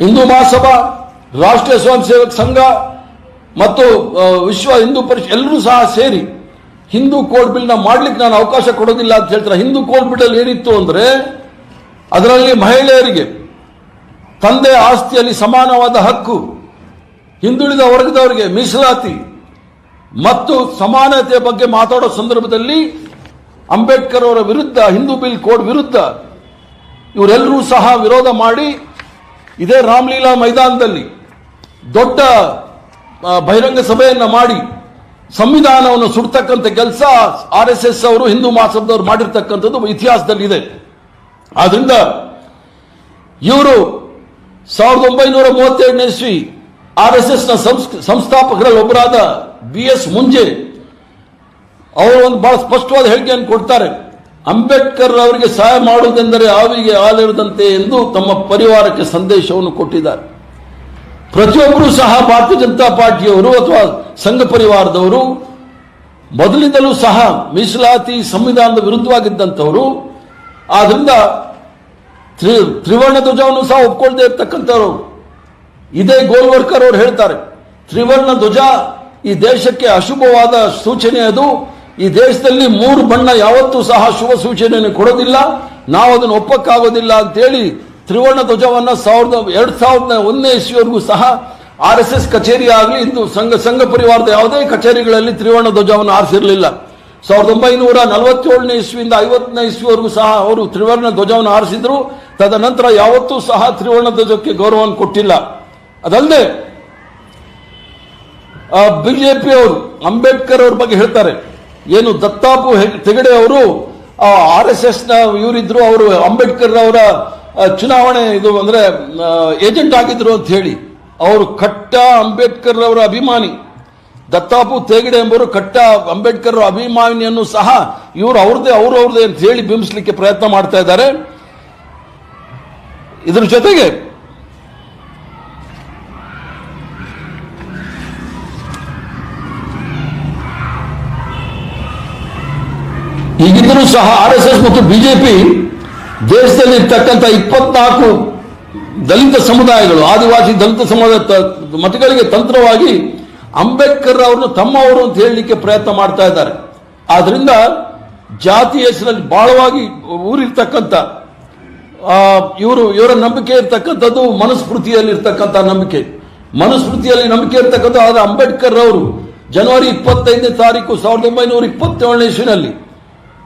ಹಿಂದೂ ಮಹಾಸಭಾ, ರಾಷ್ಟ್ರೀಯ ಸ್ವಯಂ ಸೇವಕ ಸಂಘ ಮತ್ತು ವಿಶ್ವ ಹಿಂದೂ ಪರಿಷತ್ ಎಲ್ಲರೂ ಸಹ ಸೇರಿ ಹಿಂದೂ ಕೋಡ್ ಬಿಲ್ನ ಮಾಡ್ಲಿಕ್ಕೆ ನಾನು ಅವಕಾಶ ಕೊಡೋದಿಲ್ಲ ಅಂತ ಹೇಳ್ತಾರೆ. ಹಿಂದೂ ಕೋಡ್ ಬಿಲ್ ಅಲ್ಲಿ ಏನಿತ್ತು ಅಂದರೆ, ಅದರಲ್ಲಿ ಮಹಿಳೆಯರಿಗೆ ತಂದೆ ಆಸ್ತಿಯಲ್ಲಿ ಸಮಾನವಾದ ಹಕ್ಕು, ಹಿಂದುಳಿದ ವರ್ಗದವರಿಗೆ ಮೀಸಲಾತಿ ಮತ್ತು ಸಮಾನತೆಯ ಬಗ್ಗೆ ಮಾತಾಡೋ ಸಂದರ್ಭದಲ್ಲಿ ಅಂಬೇಡ್ಕರ್ ಅವರ ವಿರುದ್ಧ, ಹಿಂದೂ ಬಿಲ್ ಕೋಡ್ ವಿರುದ್ಧ ಇವರೆಲ್ಲರೂ ಸಹ ವಿರೋಧ ಮಾಡಿ ಇದೇ ರಾಮಲೀಲಾ ಮೈದಾನದಲ್ಲಿ ದೊಡ್ಡ ಬಹಿರಂಗ ಸಭೆಯನ್ನು ಮಾಡಿ ಸಂವಿಧಾನವನ್ನು ಸುಡ್ತಕ್ಕಂಥ ಕೆಲಸ ಆರ್ ಎಸ್ ಎಸ್ ಅವರು, ಹಿಂದೂ ಮಹಾಸಭದವರು ಮಾಡಿರ್ತಕ್ಕಂಥದ್ದು ಇತಿಹಾಸದಲ್ಲಿ ಇದೆ ಆದ್ರಿಂದ ಇವರು ಸಾವಿರದ ಒಂಬೈನೂರ ಮೂವತ್ತೆರಡನೇ ಇಸ್ವಿ ಆರ್ ಎಸ್ ಎಸ್ನ ಸಂಸ್- ಸಂಸ್ಥಾಪಕರಲ್ಲಿ ಒಬ್ಬರಾದ ಬಿ ಎಸ್ ಮುಂಜೆ, ಅವರು ಒಂದು ಬಹಳ ಸ್ಪಷ್ಟವಾದ ಹೇಳಿಕೆಯನ್ನು ಕೊಡ್ತಾರೆ. ಅಂಬೇಡ್ಕರ್ ಅವರಿಗೆ ಸಹಾಯ ಮಾಡುವುದೆಂದರೆ ಆವಿಗೆ ಹಾಲಿರದಂತೆ ಎಂದು ತಮ್ಮ ಪರಿವಾರಕ್ಕೆ ಸಂದೇಶವನ್ನು ಕೊಟ್ಟಿದ್ದಾರೆ. ಪ್ರತಿಯೊಬ್ಬರೂ ಸಹ ಭಾರತೀಯ ಜನತಾ ಪಾರ್ಟಿಯವರು ಅಥವಾ ಸಂಘ ಪರಿವಾರದವರು ಮೊದಲಿಂದಲೂ ಸಹ ಮೀಸಲಾತಿ ಸಂವಿಧಾನದ ವಿರುದ್ಧವಾಗಿದ್ದಂಥವರು, ಆದ್ರಿಂದ ತ್ರಿ, ತ್ರಿವರ್ಣ ಧ್ವಜವನ್ನು ಸಹ ಒಪ್ಕೊಳ್ದೇ ಇರ್ತಕ್ಕಂಥವ್ರು. ಇದೇ ಗೋಲ್ವರ್ಕರ್ ಅವರು ಹೇಳ್ತಾರೆ, ತ್ರಿವರ್ಣ ಧ್ವಜ ಈ ದೇಶಕ್ಕೆ ಅಶುಭವಾದ ಸೂಚನೆ ಅದು. ಈ ದೇಶದಲ್ಲಿ ಮೂರು ಬಣ್ಣ ಯಾವತ್ತೂ ಸಹ ಶುಭ ಸೂಚನೆಯನ್ನು ಕೊಡೋದಿಲ್ಲ. ನಾವು ಅದನ್ನು ಒಪ್ಪಕ್ಕಾಗೋದಿಲ್ಲ ಅಂತೇಳಿ ತ್ರಿವರ್ಣ ಧ್ವಜವನ್ನು ಸಾವಿರದ, ಎರಡು ಸಾವಿರದ ಒಂದನೇ ಇಸ್ವಿವರೆಗೂ ಸಹ ಆರ್ ಎಸ್ ಎಸ್ ಕಚೇರಿ ಆಗಲಿ, ಇಂದು ಸಂಘ ಸಂಘ ಪರಿವಾರದ ಯಾವುದೇ ಕಚೇರಿಗಳಲ್ಲಿ ತ್ರಿವರ್ಣ ಧ್ವಜವನ್ನು ಆರಿಸಿರಲಿಲ್ಲ. ಸಾವಿರದ ಒಂಬೈನೂರ ನಲವತ್ತೇಳನೇ ಇಸ್ವಿಯಿಂದ ಐವತ್ತನೇ ಇಸ್ವಿವರೆಗೂ ಸಹ ಅವರು ತ್ರಿವರ್ಣ ಧ್ವಜವನ್ನು ಆರಿಸಿದ್ರು. ತದನಂತರ ಯಾವತ್ತೂ ಸಹ ತ್ರಿವರ್ಣ ಧ್ವಜಕ್ಕೆ ಗೌರವವನ್ನು ಕೊಟ್ಟಿಲ್ಲ. ಅದಲ್ಲದೆ ಬಿಜೆಪಿ ಅವರು ಅಂಬೇಡ್ಕರ್ ಅವ್ರ ಬಗ್ಗೆ ಹೇಳ್ತಾರೆ. ಏನು ದತ್ತಾಪು ತೆಗಡೆ ಅವರು ಆರ್ ಎಸ್ ಎಸ್ನ ಇವರಿದ್ರು, ಅವರು ಅಂಬೇಡ್ಕರ್ ಅವರ ಚುನಾವಣೆ ಇದು ಅಂದ್ರೆ ಏಜೆಂಟ್ ಆಗಿದ್ರು ಅಂತ ಹೇಳಿ, ಅವರು ಕಟ್ಟ ಅಂಬೇಡ್ಕರ್ ಅವರ ಅಭಿಮಾನಿ. ದತ್ತಾಪು ತೇಗಡೆ ಎಂಬವರು ಕಟ್ಟ ಅಂಬೇಡ್ಕರ್ ಅಭಿಮಾನಿಯನ್ನು ಸಹ ಇವರು ಅವ್ರದೇ ಅವ್ರವ್ರದೇ ಅಂತ ಹೇಳಿ ಬಿಂಬಿಸ್ಲಿಕ್ಕೆ ಪ್ರಯತ್ನ ಮಾಡ್ತಾ ಇದ್ದಾರೆ. ಇದ್ರ ಜೊತೆಗೆ ಈಗಿದ್ದರೂ ಸಹ ಆರ್ ಎಸ್ ಎಸ್ ಮತ್ತು ಬಿಜೆಪಿ ದೇಶದಲ್ಲಿ ಇರ್ತಕ್ಕಂಥ ಇಪ್ಪತ್ನಾಲ್ಕು ದಲಿತ ಸಮುದಾಯಗಳು, ಆದಿವಾಸಿ ದಲಿತ ಸಮುದಾಯ ಮತಗಳಿಗೆ ತಂತ್ರವಾಗಿ ಅಂಬೇಡ್ಕರ್ ಅವರನ್ನು ತಮ್ಮವರು ಅಂತ ಹೇಳಲಿಕ್ಕೆ ಪ್ರಯತ್ನ ಮಾಡ್ತಾ ಇದ್ದಾರೆ. ಆದ್ರಿಂದ ಜಾತಿ ಹೆಸರಲ್ಲಿ ಬಾಳವಾಗಿ ಊರಿರ್ತಕ್ಕಂಥ ಇವರು, ಇವರ ನಂಬಿಕೆ ಇರ್ತಕ್ಕಂಥದ್ದು ಮನುಸ್ಮೃತಿಯಲ್ಲಿ ಇರ್ತಕ್ಕಂಥ ನಂಬಿಕೆ. ಮನುಸ್ಮೃತಿಯಲ್ಲಿ ನಂಬಿಕೆ ಇರ್ತಕ್ಕಂಥ ಆದ್ರೆ ಅಂಬೇಡ್ಕರ್ ಅವರು, ಜನವರಿ ಇಪ್ಪತ್ತೈದನೇ ತಾರೀಕು ಸಾವಿರದ ಒಂಬೈನೂರ ಇಪ್ಪತ್ತೇಳನೇ ಇಸ್ವಿನಲ್ಲಿ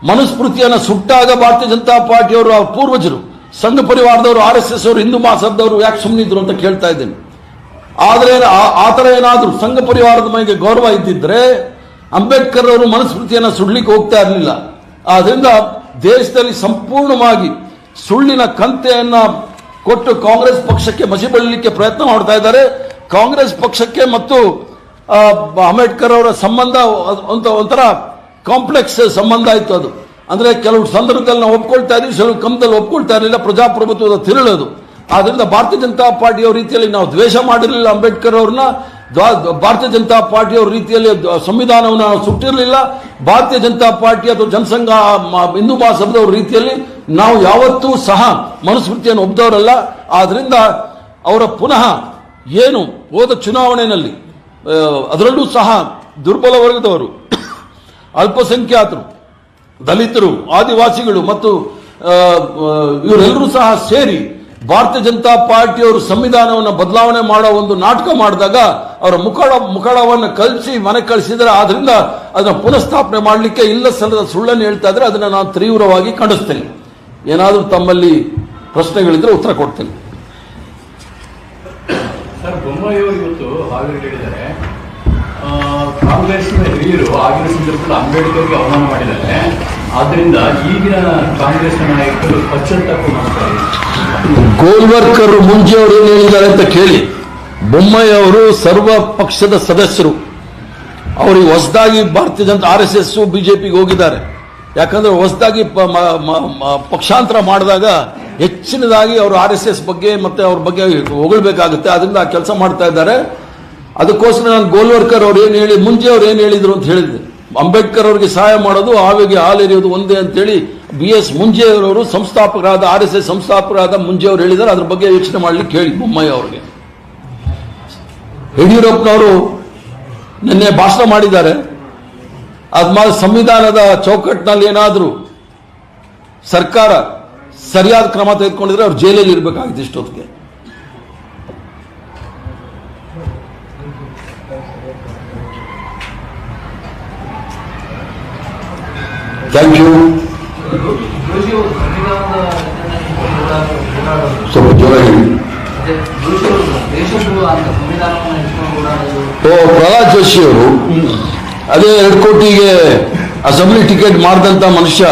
ಮನುಸ್ಮೃತಿಯನ್ನು ಸುಟ್ಟಾಗ ಭಾರತೀಯ ಜನತಾ ಪಾರ್ಟಿಯವರು ಅವ್ರ ಪೂರ್ವಜರು, ಸಂಘ ಪರಿವಾರದವರು, ಆರ್ ಎಸ್ ಎಸ್ ಅವರು, ಹಿಂದೂ ಮಹಾಸಭದವರು ಯಾಕೆ ಸುಮ್ಮನಿದ್ರು ಅಂತ ಕೇಳ್ತಾ ಇದ್ದೇನೆ. ಆದರೆ ಆ- ಥರ ಏನಾದರೂ ಸಂಘ ಪರಿವಾರದ ಮೇಲೆ ಗೌರವ ಇದ್ದಿದ್ರೆ ಅಂಬೇಡ್ಕರ್ ಅವರು ಮನುಸ್ಮೃತಿಯನ್ನು ಸುಡ್ಲಿಕ್ಕೆ ಹೋಗ್ತಾ ಇರಲಿಲ್ಲ. ಆದ್ದರಿಂದ ದೇಶದಲ್ಲಿ ಸಂಪೂರ್ಣವಾಗಿ ಸುಳ್ಳಿನ ಕಂತೆಯನ್ನು ಕೊಟ್ಟು ಕಾಂಗ್ರೆಸ್ ಪಕ್ಷಕ್ಕೆ ಮಸಿಬಳ್ಳಲಿಕ್ಕೆ ಪ್ರಯತ್ನ ಮಾಡ್ತಾ ಇದ್ದಾರೆ. ಕಾಂಗ್ರೆಸ್ ಪಕ್ಷಕ್ಕೆ ಮತ್ತು ಅಂಬೇಡ್ಕರ್ ಅವರ ಸಂಬಂಧ ಒಂಥ- ಒಂಥರ ಕಾಂಪ್ಲೆಕ್ಸ್ ಸಂಬಂಧ ಇತ್ತು ಅದು. ಅಂದ್ರೆ ಕೆಲವು ಸಂದರ್ಭದಲ್ಲಿ ನಾವು ಒಪ್ಕೊಳ್ತಾ ಇದ್ವಿ ಕೆಲವು ಕಂಪದಲ್ಲಿ ಒಪ್ಕೊಳ್ತಾ ಇರಲಿಲ್ಲ, ಪ್ರಜಾಪ್ರಭುತ್ವದ ತಿರುಳದು. ಆದ್ದರಿಂದ ಭಾರತೀಯ ಜನತಾ ಪಾರ್ಟಿಯವ್ರ ರೀತಿಯಲ್ಲಿ ನಾವು ದ್ವೇಷ ಮಾಡಿರಲಿಲ್ಲ, ಅಂಬೇಡ್ಕರ್ ಅವ್ರನ್ನ. ಭಾರತೀಯ ಜನತಾ ಪಾರ್ಟಿಯವ್ರ ರೀತಿಯಲ್ಲಿ ಸಂವಿಧಾನವನ್ನು ನಾವು ಸುಟ್ಟಿರಲಿಲ್ಲ. ಭಾರತೀಯ ಜನತಾ ಪಾರ್ಟಿ ಅಥವಾ ಜನಸಂಘ ಹಿಂದೂ ಮಹಾಸಭದವ್ರ ರೀತಿಯಲ್ಲಿ ನಾವು ಯಾವತ್ತೂ ಸಹ ಮನುಸ್ಮೃತಿಯನ್ನು ಒಪ್ಪದವರಲ್ಲ ಆದ್ದರಿಂದ ಅವರ ಪುನಃ ಏನು ಹೋದ ಚುನಾವಣೆಯಲ್ಲಿ ಅದರಲ್ಲೂ ಸಹ ದುರ್ಬಲ ವರ್ಗದವರು ಅಲ್ಪಸಂಖ್ಯಾತರು, ದಲಿತರು, ಆದಿವಾಸಿಗಳು ಮತ್ತು ಇವರೆಲ್ಲರೂ ಸಹ ಸೇರಿ ಭಾರತೀಯ ಜನತಾ ಪಾರ್ಟಿಯವರು ಸಂವಿಧಾನವನ್ನು ಬದಲಾವಣೆ ಮಾಡೋ ಒಂದು ನಾಟಕ ಮಾಡಿದಾಗ ಅವರ ಮುಖಳ, ಮುಖಳವನ್ನು ಕಲಿಸಿ, ಮನೆ ಕಳಿಸಿದರೆ. ಆದ್ರಿಂದ ಅದನ್ನು ಪುನಃಸ್ಥಾಪನೆ ಮಾಡಲಿಕ್ಕೆ ಇಲ್ಲ ಸಲ್ಲದ ಸುಳ್ಳನ್ನು ಹೇಳ್ತಾ ಇದ್ರೆ ಅದನ್ನು ನಾನು ತೀವ್ರವಾಗಿ ಖಂಡಿಸ್ತೇನೆ. ಏನಾದರೂ ತಮ್ಮಲ್ಲಿ ಪ್ರಶ್ನೆಗಳಿದ್ರೆ ಉತ್ತರ ಕೊಡ್ತೇನೆ ಸರ್ ಬೊಮ್ಮಾಯಿಯವರು ಇವತ್ತು ಹಾವೇರಿ ಹೇಳಿದ್ದಾರೆ ಆ, ಕಾಂಗ್ರೆಸ್ನ ಹಿರಿಯರು ಆಗಿನ ಸಂದರ್ಭದಲ್ಲಿ ಅಂಬೇಡ್ಕರ್ಗೆ ಅವಮಾನ ಮಾಡಿದ್ದಾರೆ. ಆದ್ರಿಂದ ಈಗಿನ ಕಾಂಗ್ರೆಸ್ನ ನಾಯಕರು ಪಶ್ಚಾತ್ತಾಪ ಮಾಡ್ತಾರೆ. ಗೋಲ್ವರ್ಕರ್ ಮುಂಚೆ ಅವರು ಏನು ಹೇಳಿದ್ದಾರೆ ಅಂತ ಕೇಳಿ ಬೊಮ್ಮಾಯಿ ಅವರು ಸರ್ವ ಪಕ್ಷದ ಸದಸ್ಯರು. ಅವರಿಗೆ ಹೊಸದಾಗಿ ಭಾರತೀಯ ಜನತಾ ಆರ್ ಎಸ್ ಎಸ್, ಬಿಜೆಪಿಗೆ ಹೋಗಿದ್ದಾರೆ. ಯಾಕಂದ್ರೆ ಹೊಸದಾಗಿ ಪಕ್ಷಾಂತರ ಮಾಡಿದಾಗ ಹೆಚ್ಚಿನದಾಗಿ ಅವರು ಆರ್ ಎಸ್ ಎಸ್ ಬಗ್ಗೆ ಮತ್ತೆ ಅವ್ರ ಬಗ್ಗೆ ಹೊಗಳ್ಬೇಕಾಗುತ್ತೆ. ಅದರಿಂದ ಆ ಕೆಲಸ ಮಾಡ್ತಾ ಇದ್ದಾರೆ. ಅದಕ್ಕೋಸ್ಕರ ನಾನು ಗೋಲ್ವರ್ಕರ್ ಅವ್ರು ಏನು ಹೇಳಿ, ಮುಂಚೆ ಅವ್ರು ಏನು ಹೇಳಿದ್ರು ಅಂತ ಹೇಳಿದೆ ಅಂಬೇಡ್ಕರ್ ಅವರಿಗೆ ಸಹಾಯ ಮಾಡೋದು, ಆವಿಗೆ ಹಾಲೆರಿಯೋದು ಒಂದೇ ಅಂತೇಳಿ ಬಿ ಎಸ್ ಮುಂಜೆಯವರವರು ಸಂಸ್ಥಾಪಕರಾದ, ಆರ್ ಎಸ್ ಎಸ್ ಸಂಸ್ಥಾಪಕರಾದ ಮುಂಜೆಯವರು ಹೇಳಿದ್ದಾರೆ. ಅದ್ರ ಬಗ್ಗೆ ಯೋಚನೆ ಮಾಡ್ಲಿಕ್ಕೆ ಹೇಳಿ ಬೊಮ್ಮಾಯಿ ಅವ್ರಿಗೆ. ಯಡಿಯೂರಪ್ಪನವರು ನಿನ್ನೆ ಭಾಷಣ ಮಾಡಿದ್ದಾರೆ. ಅದ್ಮಾದ ಸಂವಿಧಾನದ ಚೌಕಟ್ಟಿನಲ್ಲಿ ಏನಾದರೂ ಸರ್ಕಾರ ಸರಿಯಾದ ಕ್ರಮ ತೆಗೆದುಕೊಂಡಿದ್ರೆ ಅವ್ರು ಜೈಲಲ್ಲಿ ಇರಬೇಕಾಗಿತ್ತು ಇಷ್ಟೊತ್ತಿಗೆ. ಥ್ಯಾಂಕ್ ಯು ಸ್ವಲ್ಪ ಜೋರ ಹೇಳಿ ಓ ಪ್ರಹ್ಲಾದ್ ಜೋಶಿ ಅವರು, ಅದೇ ಎರಡು ಕೋಟಿಗೆ ಅಸೆಂಬ್ಲಿ ಟಿಕೆಟ್ ಮಾಡಿದಂತ ಮನುಷ್ಯ,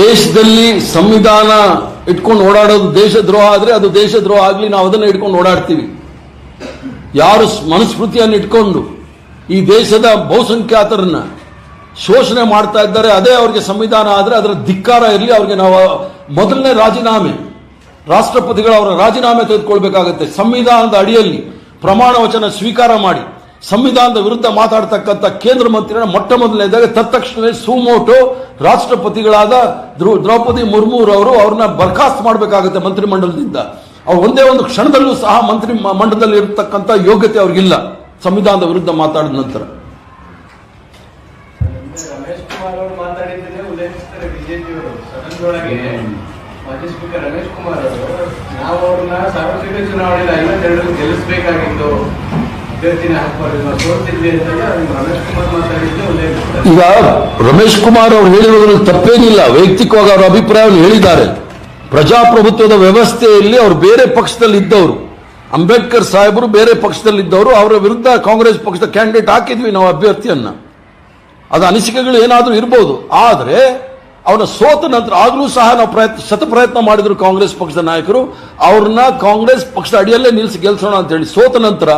ದೇಶದಲ್ಲಿ ಸಂವಿಧಾನ ಇಟ್ಕೊಂಡು ಓಡಾಡೋದು ದೇಶದ್ರೋಹ ಆದ್ರೆ ಅದು ದೇಶದ್ರೋಹ ಆಗ್ಲಿ ನಾವು ಅದನ್ನ ಇಟ್ಕೊಂಡು ಓಡಾಡ್ತೀವಿ. ಯಾರು ಮನುಸ್ಮೃತಿಯನ್ನು ಇಟ್ಕೊಂಡು ಈ ದೇಶದ ಬಹುಸಂಖ್ಯಾತರನ್ನ ಶೋಷಣೆ ಮಾಡ್ತಾ ಇದ್ದಾರೆ, ಅದೇ ಅವ್ರಿಗೆ ಸಂವಿಧಾನ ಆದರೆ ಅದರ ಧಿಕ್ಕಾರ ಇರಲಿ, ಅವ್ರಿಗೆ ನಾವು ಮೊದಲನೇ ರಾಜೀನಾಮೆ, ರಾಷ್ಟ್ರಪತಿಗಳು ಅವರ ರಾಜೀನಾಮೆ ತೆಗೆದುಕೊಳ್ಬೇಕಾಗುತ್ತೆ. ಸಂವಿಧಾನದ ಅಡಿಯಲ್ಲಿ ಪ್ರಮಾಣ ವಚನ ಸ್ವೀಕಾರ ಮಾಡಿ, ಸಂವಿಧಾನದ ವಿರುದ್ಧ ಮಾತಾಡ್ತಕ್ಕಂಥ ಕೇಂದ್ರ ಮಂತ್ರಿಯನ್ನ ಮೊಟ್ಟ ಮೊದಲನೇದಾಗ ತತ್ಕ್ಷಣವೇ ಸುಮೋಟೋ ರಾಷ್ಟ್ರಪತಿಗಳಾದ ದ್ರೌ- ದ್ರೌಪದಿ ಮುರ್ಮುರವರು ಅವ್ರನ್ನ ಬರ್ಖಾಸ್ತ್ ಮಾಡಬೇಕಾಗುತ್ತೆ ಮಂತ್ರಿಮಂಡಲದಿಂದ. ಅವ್ರು ಒಂದೇ ಒಂದು ಕ್ಷಣದಲ್ಲೂ ಸಹ ಮಂತ್ರಿ ಮಂಡಲದಲ್ಲಿ ಇರತಕ್ಕಂಥ ಯೋಗ್ಯತೆ ಅವ್ರಿಗಿಲ್ಲ. ಸಂವಿಧಾನದ ವಿರುದ್ಧ ಮಾತಾಡಿದ ನಂತರ. ಸದನದೊಳಗೆ ಮಾಜಿ ರಮೇಶ್ ಕುಮಾರ್ ಅವರು, ನಾವು ಅವ್ರನ್ನ ಸಾರ್ವತ್ರಿಕ ಚುನಾವಣೆಯಲ್ಲಿ ಐವತ್ತೆರಡು ಗೆಲ್ಲಿಸಬೇಕಾಗಿತ್ತು ಈಗ ರಮೇಶ್ ಕುಮಾರ್ ಅವರು ಹೇಳಿರೋದ್ರಲ್ಲಿ ತಪ್ಪೇನಿಲ್ಲ. ವೈಯಕ್ತಿಕವಾಗಿ ಅವರ ಅಭಿಪ್ರಾಯವನ್ನು ಹೇಳಿದ್ದಾರೆ. ಪ್ರಜಾಪ್ರಭುತ್ವದ ವ್ಯವಸ್ಥೆಯಲ್ಲಿ ಅವರು ಬೇರೆ ಪಕ್ಷದಲ್ಲಿ ಇದ್ದವರು ಅಂಬೇಡ್ಕರ್ ಸಾಹೇಬರು ಬೇರೆ ಪಕ್ಷದಲ್ಲಿ ಇದ್ದವರು ಅವರ ವಿರುದ್ಧ ಕಾಂಗ್ರೆಸ್ ಪಕ್ಷದ ಕ್ಯಾಂಡಿಡೇಟ್ ಹಾಕಿದ್ವಿ ನಾವು ಅಭ್ಯರ್ಥಿಯನ್ನ. ಅದು ಅನಿಸಿಕೆಗಳು ಏನಾದರೂ ಇರ್ಬೋದು. ಆದರೆ ಅವನ ಸೋತ ನಂತರ ಆಗಲೂ ಸಹ ನಾವು ಪ್ರಯತ್ನ ಸತ ಪ್ರಯತ್ನ ಮಾಡಿದ್ರು ಕಾಂಗ್ರೆಸ್ ಪಕ್ಷದ ನಾಯಕರು. ಅವ್ರನ್ನ ಕಾಂಗ್ರೆಸ್ ಪಕ್ಷದ ಅಡಿಯಲ್ಲೇ ನಿಲ್ಲಿಸಿ ಗೆಲ್ಸೋಣ ಅಂತ ಹೇಳಿ ಸೋತ ನಂತರ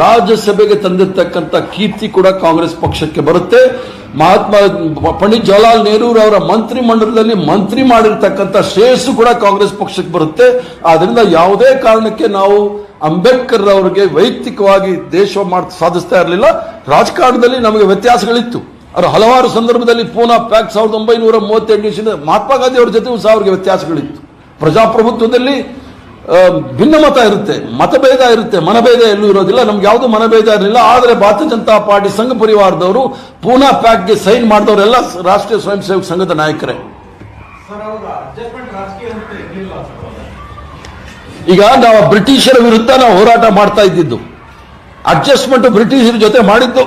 ರಾಜ್ಯಸಭೆಗೆ ತಂದಿರ್ತಕ್ಕಂಥ ಕೀರ್ತಿ ಕೂಡ ಕಾಂಗ್ರೆಸ್ ಪಕ್ಷಕ್ಕೆ ಬರುತ್ತೆ. ಮಹಾತ್ಮ ಪಂಡಿತ್ ಜವಾಹರ್ಲಾಲ್ ನೆಹರು ಅವರ ಮಂತ್ರಿ ಮಂಡಲದಲ್ಲಿ ಮಂತ್ರಿ ಮಾಡಿರ್ತಕ್ಕಂಥ ಶ್ರೇಯಸ್ಸು ಕೂಡ ಕಾಂಗ್ರೆಸ್ ಪಕ್ಷಕ್ಕೆ ಬರುತ್ತೆ. ಆದ್ರಿಂದ ಯಾವುದೇ ಕಾರಣಕ್ಕೆ ನಾವು ಅಂಬೇಡ್ಕರ್ ಅವರಿಗೆ ವೈಯಕ್ತಿಕವಾಗಿ ದೇಶ ಸಾಧಿಸ್ತಾ ಇರಲಿಲ್ಲ. ರಾಜಕಾರಣದಲ್ಲಿ ನಮಗೆ ವ್ಯತ್ಯಾಸಗಳಿತ್ತು. ಅವರು ಹಲವಾರು ಸಂದರ್ಭದಲ್ಲಿ ಪೂನಾ ಪ್ಯಾಕ್ ಸಾವಿರದ ಒಂಬೈನೂರ ಮೂವತ್ತೆಂಟು ಇಸಿನ ಮಹಾತ್ಮ ಗಾಂಧಿ ಅವರ ಜೊತೆಗೂ ಸಹ ಅವರಿಗೆ ವ್ಯತ್ಯಾಸಗಳಿತ್ತು. ಪ್ರಜಾಪ್ರಭುತ್ವದಲ್ಲಿ ಭಿನ್ನಮತ ಇರುತ್ತೆ ಮತಭೇದ ಇರುತ್ತೆ ಮನಭೇದ ಎಲ್ಲೂ ಇರೋದಿಲ್ಲ ನಮ್ಗೆ ಯಾವುದು ಮನಭೇದ ಇರಲಿಲ್ಲ. ಆದರೆ ಭಾರತೀಯ ಜನತಾ ಪಾರ್ಟಿ ಸಂಘ ಪರಿವಾರದವರು ಪೂನಾ ಪ್ಯಾಕ್ಗೆ ಸೈನ್ ಮಾಡಿದವರೆಲ್ಲ ರಾಷ್ಟ್ರೀಯ ಸ್ವಯಂ ಸೇವಕ ಸಂಘದ ನಾಯಕರೇ. ಈಗ ನಾವು ಬ್ರಿಟಿಷರ ವಿರುದ್ಧ ನಾವು ಹೋರಾಟ ಮಾಡ್ತಾ ಇದ್ದಿದ್ದು. ಅಡ್ಜಸ್ಟ್ಮೆಂಟ್ ಬ್ರಿಟಿಷರ ಜೊತೆ ಮಾಡಿದ್ದು.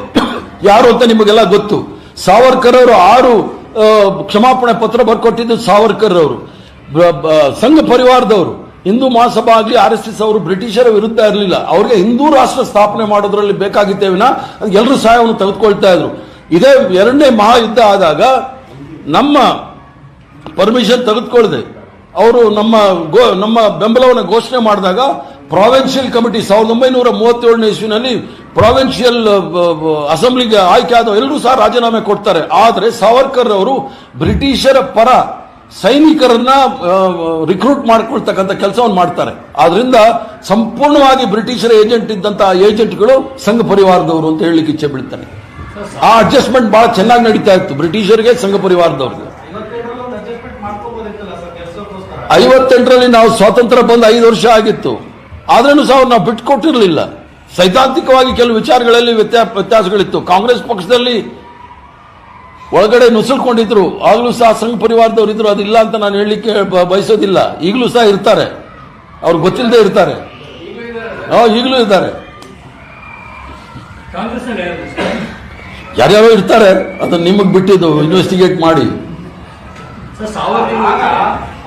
ಯಾರು ಅಂತ ನಿಮಗೆಲ್ಲ ಗೊತ್ತು. ಸಾವರ್ಕರ್ ಅವರು ಆರು ಕ್ಷಮಾಪಣೆ ಪತ್ರ ಬರ್ಕೊಟ್ಟಿದ್ದು ಸಾವರ್ಕರ್ ಅವರು ಸಂಘ ಪರಿವಾರದವರು. ಹಿಂದೂ ಮಹಾಸಭಾ ಆಗಲಿ ಆರ್ ಎಸ್ ಎಸ್ ಅವರು ಬ್ರಿಟಿಷರ ವಿರುದ್ಧ ಇರಲಿಲ್ಲ. ಅವ್ರಿಗೆ ಹಿಂದೂ ರಾಷ್ಟ್ರ ಸ್ಥಾಪನೆ ಮಾಡೋದ್ರಲ್ಲಿ ಬೇಕಾಗಿತ್ತೇವಿನ ಎಲ್ಲರೂ ಸಹಾಯವನ್ನು ತೆಗೆದುಕೊಳ್ತಾ ಇದ್ರು. ಇದೇ ಎರಡನೇ ಮಹಾಯುದ್ಧ ಆದಾಗ ನಮ್ಮ ಪರ್ಮಿಷನ್ ತೆಗೆದುಕೊಳ್ಳದೆ ಅವರು ನಮ್ಮ ಗೋ, ನಮ್ಮ ಬೆಂಬಲವನ್ನು ಘೋಷಣೆ ಮಾಡಿದಾಗ ಪ್ರಾವಿನ್ಷಿಯಲ್ ಕಮಿಟಿ ಸಾವಿರದ ಒಂಬೈನೂರ ಮೂವತ್ತೇಳನೇ ಇಸ್ವಿನಲ್ಲಿ ಪ್ರಾವಿನ್ಷಿಯಲ್ ಅಸೆಂಬ್ಲಿಗೆ ಆಯ್ಕೆ ಆದ ಎಲ್ಲರೂ ಸಹ ರಾಜೀನಾಮೆ ಕೊಡ್ತಾರೆ. ಆದರೆ ಸಾವರ್ಕರ್ ಅವರು ಬ್ರಿಟಿಷರ ಪರ ಸೈನಿಕರನ್ನ ರಿಕ್ರೂಟ್ ಮಾಡ್ಕೊಳ್ತಕ್ಕಂಥ ಕೆಲಸವನ್ನು ಮಾಡ್ತಾರೆ. ಆದ್ರಿಂದ ಸಂಪೂರ್ಣವಾಗಿ ಬ್ರಿಟಿಷರ ಏಜೆಂಟ್ ಇದ್ದಂತಹ ಏಜೆಂಟ್ಗಳು ಸಂಘ ಪರಿವಾರದವರು ಅಂತ ಹೇಳಲಿಕ್ಕೆ ಇಚ್ಛೆ ಬಿಡ್ತಾರೆ ಆ ಅಡ್ಜಸ್ಟ್ಮೆಂಟ್ ಬಹಳ ಚೆನ್ನಾಗಿ ನಡೀತಾ ಇತ್ತು. ಬ್ರಿಟಿಷರಿಗೆ, ಸಂಘ ಪರಿವಾರದವ್ರಿಗೆ. ಐವತ್ತೆಂಟರಲ್ಲಿ ನಾವು ಸ್ವಾತಂತ್ರ್ಯ ಬಂದು ಐದು ವರ್ಷ ಆಗಿತ್ತು. ಆದ್ರೂ ಸಹ ನಾವು ಬಿಟ್ಕೊಟ್ಟಿರಲಿಲ್ಲ. ಸೈದ್ಧಾಂತಿಕವಾಗಿ ಕೆಲವು ವಿಚಾರಗಳಲ್ಲಿ ವ್ಯತ್ಯಾ ವ್ಯತ್ಯಾಸಗಳಿತ್ತು. ಕಾಂಗ್ರೆಸ್ ಪಕ್ಷದಲ್ಲಿ ಒಳಗಡೆ ನುಸುಳ್ಕೊಂಡಿದ್ರು. ಆಗಲೂ ಸಹ ಸಂಘ ಪರಿವಾರದವರು ಇದ್ರು. ಅದಿಲ್ಲ ಅಂತ ನಾನು ಹೇಳಲಿಕ್ಕೆ ಬಯಸೋದಿಲ್ಲ. ಈಗಲೂ ಸಹ ಇರ್ತಾರೆ. ಅವ್ರು ಗೊತ್ತಿಲ್ಲದೆ ಇರ್ತಾರೆ. ಈಗಲೂ ಇದ್ದಾರೆ. ಯಾರ್ಯಾರೋ ಇರ್ತಾರೆ. ಅದನ್ನ ನಿಮಗೆ ಬಿಟ್ಟಿದ್ದು ಇನ್ವೆಸ್ಟಿಗೇಟ್ ಮಾಡಿ.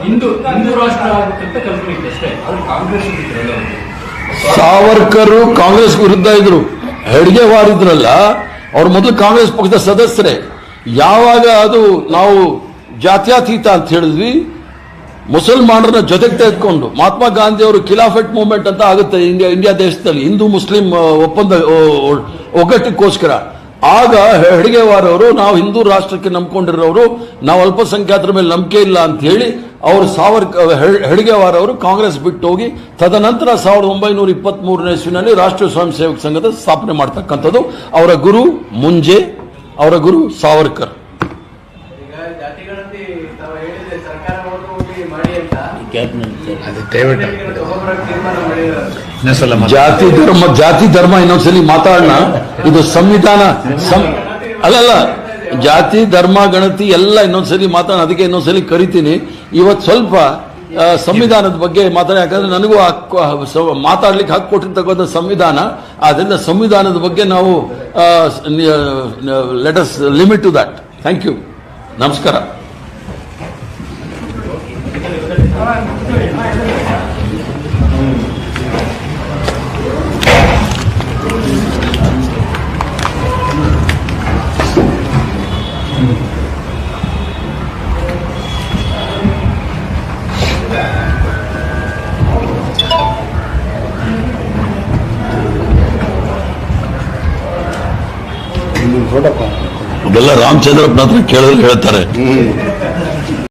ಹಿಂದೂ ರಾಷ್ಟ್ರ ಸಾವರ್ಕರ್ ಕಾಂಗ್ರೆಸ್ ವಿರುದ್ಧ ಇದ್ರು. ಹೆಡ್ಗೆವಾರ್ ಇದ್ರಲ್ಲ ಅವ್ರ ಮೊದಲು ಕಾಂಗ್ರೆಸ್ ಪಕ್ಷದ ಸದಸ್ಯರೇ. ಯಾವಾಗ ಅದು ನಾವು ಜಾತ್ಯಾತೀತ ಅಂತ ಹೇಳಿದ್ವಿ, ಮುಸಲ್ಮಾನರನ್ನ ಜೊತೆಗೆ ತೆಗೆದುಕೊಂಡು. ಮಹಾತ್ಮ ಗಾಂಧಿ ಅವರು ಖಿಲಾಫೆಟ್ ಮೂವ್ಮೆಂಟ್ ಅಂತ ಆಗುತ್ತೆ ಇಂಡಿಯಾ ಇಂಡಿಯಾ ದೇಶದಲ್ಲಿ, ಹಿಂದೂ, ಮುಸ್ಲಿಂ, ಒಪ್ಪಂದ ಒಗ್ಗಟ್ಟಿಗೋಸ್ಕರ. ಆಗ ಹೆಡಿಗೆವಾರವರು ನಾವು ಹಿಂದೂ ರಾಷ್ಟ್ರಕ್ಕೆ ನಂಬಿಕೊಂಡಿರೋರು, ನಾವು ಅಲ್ಪಸಂಖ್ಯಾತರ ಮೇಲೆ ನಂಬಿಕೆ ಇಲ್ಲ ಅಂತ ಹೇಳಿ, ಅವರು ಸಾವರ್ಕ ಹೆಡಿಗೆವಾರವರು ಕಾಂಗ್ರೆಸ್ ಬಿಟ್ಟು ಹೋಗಿ ತದನಂತರ ಸಾವಿರದ ಒಂಬೈನೂರ ಇಪ್ಪತ್ತ್ ಮೂರನೇ ಇಸ್ವಿನಲ್ಲಿ ರಾಷ್ಟ್ರೀಯ ಸ್ವಯಂ ಸೇವಕ ಸಂಘದ ಸ್ಥಾಪನೆ ಮಾಡ್ತಕ್ಕಂಥದ್ದು, ಅವರ ಗುರು ಮುಂಜೆ, ಅವರ ಗುರು ಸಾವರ್ಕರ್. ಜಾತಿ ಧರ್ಮ ಜಾತಿ ಧರ್ಮ ಇನ್ನೊಂದ್ಸಲಿ ಮಾತಾಡೋಣ. ಇದು ಸಂವಿಧಾನ ಸಂ ಅಲ್ಲಲ್ಲ ಜಾತಿ ಧರ್ಮ ಗಣತಿ ಎಲ್ಲ ಇನ್ನೊಂದ್ಸಲಿ ಮಾತಾಡೋಣ. ಅದಕ್ಕೆ ಇನ್ನೊಂದ್ಸಲಿ ಕರಿತೀನಿ. ಇವತ್ತು ಸ್ವಲ್ಪ ಸಂವಿಧಾನದ ಬಗ್ಗೆ ಮಾತಾಡಿ. ಯಾಕಂದ್ರೆ ನನಗೂ ಹಕ್ಕು ಮಾತಾಡ್ಲಿಕ್ಕೆ ಹಕ್ಕು ಕೊಟ್ಟಿರ್ತಕ್ಕಂಥ ಸಂವಿಧಾನ. ಆದ್ರಿಂದ ಸಂವಿಧಾನದ ಬಗ್ಗೆ ನಾವು let's limit to that thank you ನಮಸ್ಕಾರ. ಇದೆಲ್ಲ ರಾಮಚಂದ್ರಪ್ಪನ ಹತ್ರ ಕೇಳಿದ್ರೆ ಹೇಳ್ತಾರೆ.